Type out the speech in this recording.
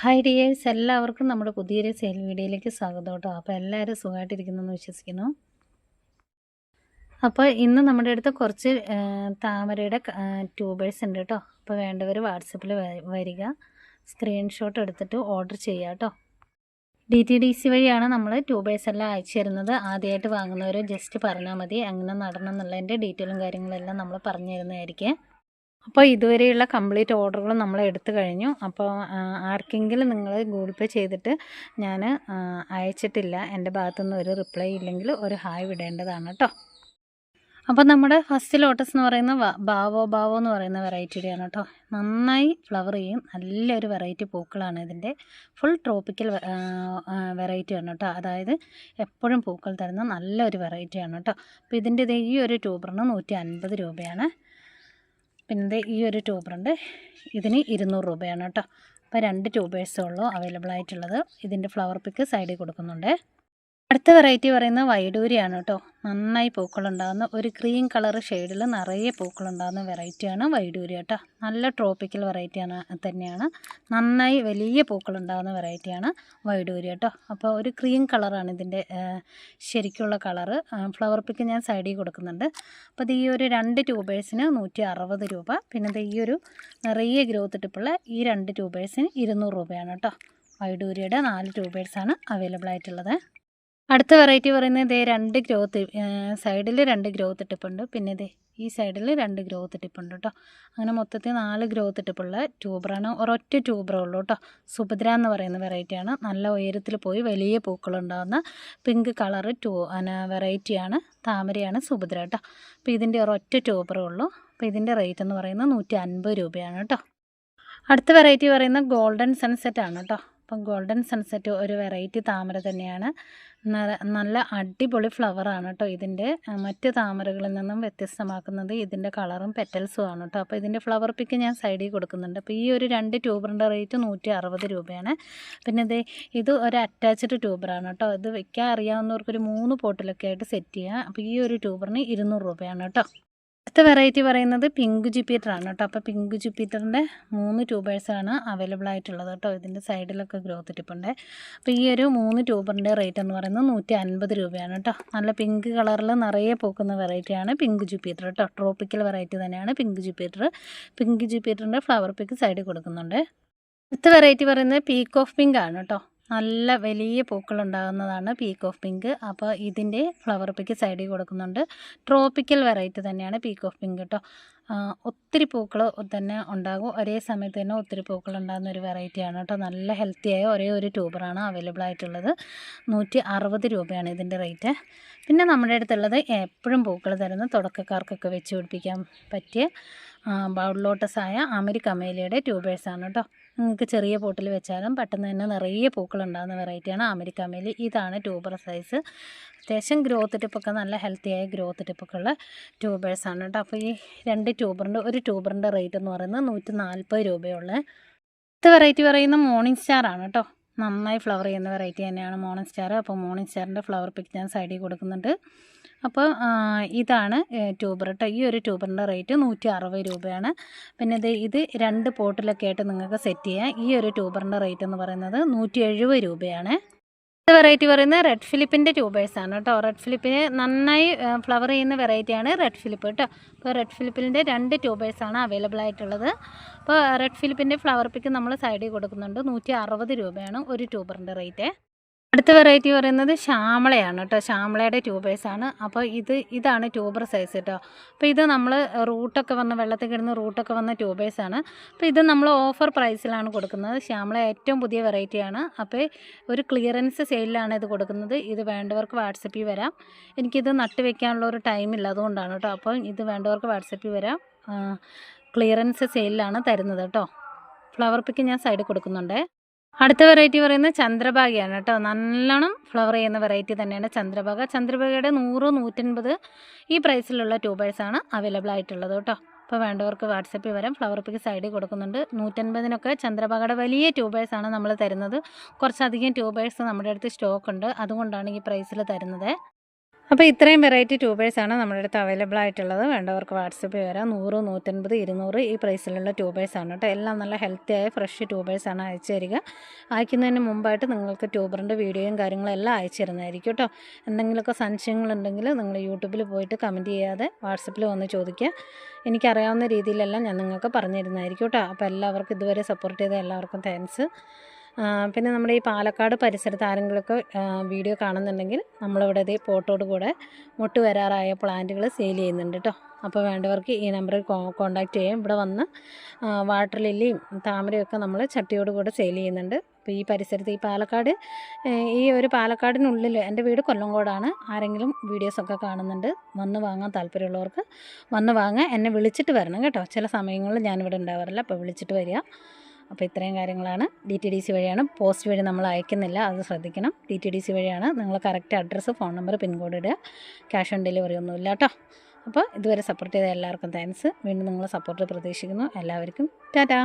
Hi dears എല്ലാവർക്കും നമ്മുടെ പുതിയൊരു സെയിൽ വീഡിയോയിലേക്ക് സ്വാഗതം കേട്ടോ. അപ്പോൾ എല്ലാവരും സുഖമായിട്ടിരിക്കുന്നെന്ന് വിശ്വസിക്കുന്നു. അപ്പോൾ ഇന്ന് നമ്മുടെ അടുത്ത് കുറച്ച് താമരയുടെ ട്യൂബേഴ്സ് ഉണ്ട് കേട്ടോ. അപ്പോൾ വേണ്ടവർ വാട്സപ്പിൽ വരിക. സ്ക്രീൻഷോട്ട് എടുത്തിട്ട് ഓർഡർ ചെയ്യുക കേട്ടോ. ഡി ടി ഡി സി വഴിയാണ് നമ്മൾ ട്യൂബേഴ്സ് എല്ലാം അയച്ചു തരുന്നത്. ആദ്യമായിട്ട് വാങ്ങുന്നവർ ജസ്റ്റ് പറഞ്ഞാൽ മതി. അങ്ങനെ നടണം എന്നുള്ളതിന്റെ ഡീറ്റെയിലും കാര്യങ്ങളെല്ലാം നമ്മൾ പറഞ്ഞു തരുന്നതായിരിക്കും. അപ്പോൾ ഇതുവരെയുള്ള കംപ്ലീറ്റ് ഓർഡറുകൾ നമ്മൾ എടുത്തു കഴിഞ്ഞു. അപ്പോൾ ആർക്കെങ്കിലും നിങ്ങൾ ഗൂഗിൾ പേ ചെയ്തിട്ട് ഞാൻ അയച്ചിട്ടില്ല. എന്റെ ഭാഗത്തുനിന്ന് ഒരു റിപ്ലൈ ഇല്ലെങ്കിൽ ഒരു ഹായ് വിടേണ്ടതാണ് കേട്ടോ. അപ്പോൾ നമ്മുടെ ഫസ്റ്റ് ലോട്ടസ് എന്ന് പറയുന്ന ബാവോ ബാവോ എന്ന് പറയുന്ന വെറൈറ്റിയുടെയാണ് കേട്ടോ. നന്നായി ഫ്ലവർ ചെയ്യും. നല്ലൊരു വെറൈറ്റി പൂക്കളാണ് ഇതിന്റെ. ഫുൾ ട്രോപ്പിക്കൽ വെറൈറ്റിയാണ് കേട്ടോ. അതായത് എപ്പോഴും പൂക്കൾ തരുന്ന നല്ലൊരു വെറൈറ്റിയാണ് കേട്ടോ. അപ്പോൾ ഇതിന്റെ ഇത് ഈ ഒരു ട്യൂബറിന് നൂറ്റി രൂപയാണ്. പിന്നെ ഈ ഒരു ട്യൂബറുണ്ട്. ഇതിന് ഇരുന്നൂറ് രൂപയാണ് കേട്ടോ. അപ്പോൾ രണ്ട് ട്യൂബേഴ്സേ ഉള്ളൂ അവൈലബിൾ ആയിട്ടുള്ളത് ഇതിന്റെ ഫ്ലവർ പിക്ക് സൈഡിൽ കൊടുക്കുന്നുണ്ട്. അടുത്ത വെറൈറ്റി പറയുന്നത് വൈഡൂരിയാണ് കേട്ടോ നന്നായി പൂക്കളുണ്ടാകുന്ന ഒരു ക്രീം കളർ ഷെയ്ഡിൽ നിറയെ പൂക്കളുണ്ടാകുന്ന വെറൈറ്റിയാണ് വൈഡൂരി കേട്ടോ നല്ല ട്രോപ്പിക്കൽ വെറൈറ്റിയാണ് തന്നെയാണ്. നന്നായി വലിയ പൂക്കളുണ്ടാകുന്ന വെറൈറ്റിയാണ് വൈഡൂരി കേട്ടോ അപ്പോൾ ഒരു ക്രീം കളറാണ് ഇതിന്റെ ശരിക്കുള്ള കളറ് ഫ്ലവർ പിക്ക് ഞാൻ സൈഡിൽ കൊടുക്കുന്നുണ്ട്. അപ്പോൾ ഇത് ഈ ഒരു രണ്ട് ട്യൂബേഴ്സിന് നൂറ്റി അറുപത് രൂപ. പിന്നെ ഇത് ഈ ഒരു നിറയെ ഗ്രോത്ത് ടിപ്പുള്ള ഈ രണ്ട് ട്യൂബേഴ്സിന് ഇരുന്നൂറ് രൂപയാണ് കേട്ടോ വൈഡൂരിയുടെ നാല് ട്യൂബേഴ്സാണ് അവൈലബിൾ ആയിട്ടുള്ളത്. അടുത്ത വെറൈറ്റി പറയുന്നത് ഇതേ രണ്ട് ഗ്രോത്ത് സൈഡിൽ രണ്ട് ഗ്രോത്ത് ടിപ്പുണ്ട് പിന്നെ ഇതേ ഈ സൈഡിൽ രണ്ട് ഗ്രോത്ത് ടിപ്പുണ്ട് കേട്ടോ അങ്ങനെ മൊത്തത്തിൽ നാല് ഗ്രോത്ത് ടിപ്പുള്ള ട്യൂബറാണ് ഒരൊറ്റ ട്യൂബറേ ഉള്ളൂ കേട്ടോ സുഭദ്ര എന്ന് പറയുന്ന വെറൈറ്റിയാണ് നല്ല ഉയരത്തിൽ പോയി വലിയ പൂക്കളുണ്ടാകുന്ന പിങ്ക് കളറ് ട്യൂ വെറൈറ്റിയാണ് താമരയാണ് സുഭദ്ര കേട്ടോ അപ്പോൾ ഇതിന്റെ ഒരൊറ്റ ട്യൂബറേ ഉള്ളൂ. അപ്പോൾ ഇതിന്റെ റേറ്റ് എന്ന് പറയുന്നത് നൂറ്റി അൻപത് രൂപയാണ് കേട്ടോ അടുത്ത വെറൈറ്റി പറയുന്നത് ഗോൾഡൻ സൺസെറ്റ് ആണ് കേട്ടോ അപ്പം ഗോൾഡൻ സൺസെറ്റ് ഒരു വെറൈറ്റി താമര തന്നെയാണ്. നല്ല അടിപൊളി ഫ്ലവറാണ് കേട്ടോ ഇതിന്റെ. മറ്റ് താമരകളിൽ നിന്നും വ്യത്യസ്തമാക്കുന്നത് ഇതിന്റെ കളറും പെറ്റൽസും ആണ് കേട്ടോ. അപ്പോൾ ഇതിന്റെ ഫ്ലവർ പിക്ക് ഞാൻ സൈഡിൽ കൊടുക്കുന്നുണ്ട്. അപ്പോൾ ഈ ഒരു രണ്ട് ട്യൂബറിന്റെ റേറ്റ് നൂറ്റി അറുപത് രൂപയാണ്. പിന്നെ ഇത് ഇത് ഒരു അറ്റാച്ച്ഡ് ട്യൂബറാണ് കേട്ടോ. ഇത് വയ്ക്കാൻ അറിയാവുന്നവർക്ക് ഒരു മൂന്ന് പോട്ടിലൊക്കെ ആയിട്ട് സെറ്റ് ചെയ്യാം. അപ്പോൾ ഈ ഒരു ട്യൂബറിന് ഇരുന്നൂറ് രൂപയാണ് കേട്ടോ. അടുത്ത വെറൈറ്റി പറയുന്നത് പിങ്ക് ജുപ്പീറ്റർ ആണ് കേട്ടോ അപ്പോൾ പിങ്ക് ജുപ്പിറ്ററിന്റെ മൂന്ന് ട്യൂബേഴ്സാണ് അവൈലബിൾ ആയിട്ടുള്ളത് കേട്ടോ ഇതിന്റെ സൈഡിലൊക്കെ ഗ്രോത്ത് ടിപ്പുണ്ട് അപ്പോൾ ഈ ഒരു മൂന്ന് ട്യൂബറിന്റെ റേറ്റ് എന്ന് പറയുന്നത് നൂറ്റി അൻപത് രൂപയാണ് കേട്ടോ നല്ല പിങ്ക് കളറിൽ നിറയെ പൂക്കുന്ന വെറൈറ്റിയാണ് പിങ്ക് ജുപ്പിറ്റർ കേട്ടോ ട്രോപ്പിക്കൽ വെറൈറ്റി തന്നെയാണ് പിങ്ക് ജുപ്പിറ്റർ പിങ്ക് ജുപ്പിറ്ററിന്റെ ഫ്ലവർ പിക്ക് സൈഡിൽ കൊടുക്കുന്നുണ്ട്. അടുത്ത വെറൈറ്റി പറയുന്നത് പീക്ക് ഓഫ് പിങ്ക് ആണ് കേട്ടോ നല്ല വലിയ പൂക്കളുണ്ടാകുന്നതാണ് പീക്ക് ഓഫ് പിങ്ക് അപ്പോൾ ഇതിന്റെ ഫ്ലവർ പിക്ക് സൈഡിൽ കൊടുക്കുന്നുണ്ട്. ട്രോപ്പിക്കൽ വെറൈറ്റി തന്നെയാണ് പീക്ക് ഓഫ് പിങ്ക് കേട്ടോ ഒത്തിരി പൂക്കൾ തന്നെ ഉണ്ടാകും. ഒരേ സമയത്ത് തന്നെ ഒത്തിരി പൂക്കൾ ഉണ്ടാകുന്ന ഒരു വെറൈറ്റിയാണ് കേട്ടോ. നല്ല ഹെൽത്തിയായ ഒരേ ഒരു ട്യൂബറാണ് അവൈലബിൾ ആയിട്ടുള്ളത്. നൂറ്റി അറുപത് രൂപയാണ് ഇതിന്റെ റേറ്റ് പിന്നെ നമ്മുടെ അടുത്തുള്ളത് എപ്പോഴും പൂക്കൾ തരുന്ന തുടക്കക്കാർക്കൊക്കെ വെച്ച് പിടിപ്പിക്കാൻ പറ്റിയ ബൗൾ ലോട്ടസായ അമരി കമേലിയുടെ ട്യൂബേഴ്സാണ് കേട്ടോ. നിങ്ങൾക്ക് ചെറിയ പോട്ടിൽ വെച്ചാലും പെട്ടെന്ന് തന്നെ നിറയെ പൂക്കൾ ഉണ്ടാകുന്ന വെറൈറ്റിയാണ് അമരിക്കമേലി ഇതാണ് ട്യൂബർ സൈസ് അത്യാവശ്യം ഗ്രോത്ത് ടിപ്പൊക്കെ നല്ല ഹെൽത്തിയായ ഗ്രോത്ത് ടിപ്പൊക്കെ ഉള്ള ട്യൂബേഴ്സാണ് കേട്ടോ. അപ്പോൾ ഈ രണ്ട് ട്യൂബറിന്റെ ഒരു ട്യൂബറിന്റെ റേറ്റ് എന്ന് പറയുന്നത് നൂറ്റി നാൽപ്പത് രൂപയുള്ള. അടുത്ത വെറൈറ്റി പറയുന്ന മോർണിംഗ് സ്റ്റാർ ആണ് കേട്ടോ. നന്നായി ഫ്ലവർ ചെയ്യുന്ന വെറൈറ്റി തന്നെയാണ് മോർണിംഗ് സ്റ്റാർ. അപ്പോൾ മോർണിംഗ് സ്റ്റാറിന്റെ ഫ്ലവർ പിക്ക് ഞാൻ സൈഡിൽ കൊടുക്കുന്നുണ്ട്. അപ്പോൾ ഇതാണ് ട്യൂബർ കേട്ടോ. ഈ ഒരു ട്യൂബറിന്റെ റേറ്റ് നൂറ്റി അറുപത് രൂപയാണ്. പിന്നെ ഇത് ഇത് രണ്ട് പോട്ടിലൊക്കെ ആയിട്ട് നിങ്ങൾക്ക് സെറ്റ് ചെയ്യാം. ഈ ഒരു ട്യൂബറിന്റെ റേറ്റ് എന്ന് പറയുന്നത് നൂറ്റി രൂപയാണ്. ഇത് വെറൈറ്റി പറയുന്നത് റെഡ് ഫിലിപ്പിന്റെ ട്യൂബേഴ്സാണ് കേട്ടോ. റെഡ് ഫിലിപ്പിന് നന്നായി ഫ്ലവർ ചെയ്യുന്ന വെറൈറ്റിയാണ് റെഡ് ഫിലിപ്പ് കേട്ടോ. അപ്പോൾ റെഡ് ഫിലിപ്പിന്റെ രണ്ട് ട്യൂബേഴ്സാണ് അവൈലബിൾ ആയിട്ടുള്ളത്. അപ്പോൾ റെഡ് ഫിലിപ്പിന്റെ ഫ്ലവർ പിക്ക് നമ്മൾ സൈഡിൽ കൊടുക്കുന്നുണ്ട്. നൂറ്റി രൂപയാണ് ഒരു ട്യൂബറിന്റെ റേറ്റ് അടുത്ത വെറൈറ്റി പറയുന്നത് ശ്യാമളയാണ് കേട്ടോ. ശ്യാമളയുടെ ട്യൂബേഴ്സാണ് അപ്പോൾ ഇത് ഇതാണ് ട്യൂബർ സൈസ് കേട്ടോ അപ്പോൾ ഇത് നമ്മൾ റൂട്ടൊക്കെ വന്ന വെള്ളത്തിൽ കിടന്ന് റൂട്ടൊക്കെ വന്ന ട്യൂബേഴ്സാണ് അപ്പോൾ ഇത് നമ്മൾ ഓഫർ പ്രൈസിലാണ് കൊടുക്കുന്നത്. ശ്യാമള ഏറ്റവും പുതിയ വെറൈറ്റിയാണ് അപ്പോൾ ഒരു ക്ലിയറൻസ് സെയിലാണ് ഇത് കൊടുക്കുന്നത്. ഇത് വേണ്ടവർക്ക് വാട്സപ്പിൽ വരാം. എനിക്കിത് നട്ട് വെക്കാനുള്ള ഒരു ടൈം ഇല്ല അതുകൊണ്ടാണ് കേട്ടോ. അപ്പോൾ ഇത് വേണ്ടവർക്ക് വാട്സപ്പിൽ വരാം. ക്ലിയറൻസ് സെയിലാണ് തരുന്നത് കേട്ടോ. ഫ്ലവർ പിക്ക് ഞാൻ സൈഡിൽ കൊടുക്കുന്നുണ്ട്. അടുത്ത വെറൈറ്റി പറയുന്നത് ചന്ദ്രഭാഗയാണ് കേട്ടോ. നല്ലോണം ഫ്ലവർ ചെയ്യുന്ന വെറൈറ്റി തന്നെയാണ് ചന്ദ്രഭാഗ. ചന്ദ്രഭാഗയുടെ നൂറ് നൂറ്റൻപത് ഈ പ്രൈസിലുള്ള ട്യൂബേഴ്സാണ് അവൈലബിൾ ആയിട്ടുള്ളത് കേട്ടോ. അപ്പോൾ വേണ്ടവർക്ക് വാട്സപ്പിൽ വരാം. ഫ്ലവർ പിക്ക് സൈഡിൽ കൊടുക്കുന്നുണ്ട്. നൂറ്റൻപതിനൊക്കെ ചന്ദ്രഭാഗയുടെ വലിയ ട്യൂബേഴ്സാണ് നമ്മൾ തരുന്നത്. കുറച്ചധികം ട്യൂബേഴ്സ് നമ്മുടെ അടുത്ത് സ്റ്റോക്ക് ഉണ്ട്. അതുകൊണ്ടാണ് ഈ പ്രൈസിൽ തരുന്നത്. അപ്പോൾ ഇത്രയും വെറൈറ്റി ട്യൂബേഴ്സാണ് നമ്മുടെ അടുത്ത് അവൈലബിൾ ആയിട്ടുള്ളത്. വേണ്ടവർക്ക് വാട്സപ്പ് വരാം നൂറ് നൂറ്റൻപത് ഇരുന്നൂറ് ഈ പ്രൈസിലുള്ള ട്യൂബേഴ്സാണ് കേട്ടോ. എല്ലാം നല്ല ഹെൽത്തി ആയ ഫ്രഷ് ട്യൂബേഴ്സാണ് അയച്ചു തരിക. അയക്കുന്നതിന് മുമ്പായിട്ട് നിങ്ങൾക്ക് ട്യൂബറിന്റെ വീഡിയോയും കാര്യങ്ങളും എല്ലാം അയച്ചു തരുന്നതായിരിക്കും കേട്ടോ. എന്തെങ്കിലുമൊക്കെ സംശയങ്ങളുണ്ടെങ്കിൽ നിങ്ങൾ യൂട്യൂബിൽ പോയിട്ട് കമന്റ് ചെയ്യാതെ വാട്സപ്പിൽ വന്ന് ചോദിക്കുക. എനിക്കറിയാവുന്ന രീതിയിലെല്ലാം ഞാൻ നിങ്ങൾക്ക് പറഞ്ഞു തരുന്നതായിരിക്കും കേട്ടോ. അപ്പോൾ എല്ലാവർക്കും ഇതുവരെ സപ്പോർട്ട് ചെയ്ത എല്ലാവർക്കും താങ്ക്സ് പിന്നെ നമ്മുടെ ഈ പാലക്കാട് പരിസരത്ത് ആരെങ്കിലുമൊക്കെ വീഡിയോ കാണുന്നുണ്ടെങ്കിൽ നമ്മളിവിടെ ഇതേ പോട്ടോട് കൂടെ മുട്ട് വരാറായ പ്ലാന്റുകൾ സെയിൽ ചെയ്യുന്നുണ്ട് കേട്ടോ അപ്പോൾ വേണ്ടവർക്ക് ഈ നമ്പറിൽ കോൺടാക്റ്റ് ചെയ്യാം. ഇവിടെ വന്ന് വാട്ടർ ലില്ലിയും താമരയൊക്കെ നമ്മൾ ചട്ടിയോട് കൂടെ സെയിൽ ചെയ്യുന്നുണ്ട്. അപ്പോൾ ഈ പരിസരത്ത് ഈ പാലക്കാട് ഈ ഒരു പാലക്കാടിനുള്ളിൽ എന്റെ വീട് കൊല്ലംകോടാണ്. ആരെങ്കിലും വീഡിയോസൊക്കെ കാണുന്നുണ്ട് വന്ന് വാങ്ങാൻ താല്പര്യമുള്ളവർക്ക് വന്ന് വാങ്ങാൻ എന്നെ വിളിച്ചിട്ട് വരണം കേട്ടോ. ചില സമയങ്ങളിൽ ഞാനിവിടെ ഉണ്ടാവാറില്ല അപ്പോൾ വിളിച്ചിട്ട് വരിക. അപ്പോൾ ഇത്രയും കാര്യങ്ങളാണ് ഡി ടി ഡി സി വഴിയാണ് പോസ്റ്റ് വഴി നമ്മൾ അയക്കുന്നില്ല അത് ശ്രദ്ധിക്കണം. ഡി ടി ഡി സി വഴിയാണ് നിങ്ങൾ correct address phone number pincode ഇടുക. ക്യാഷ് ഓൺ ഡെലിവറി ഒന്നുമില്ല കേട്ടോ. അപ്പോൾ ഇതുവരെ സപ്പോർട്ട് ചെയ്ത എല്ലാവർക്കും താങ്ക്സ്. വീണ്ടും നിങ്ങൾ സപ്പോർട്ട് പ്രതീക്ഷിക്കുന്നു. എല്ലാവർക്കും ടാറ്റാ.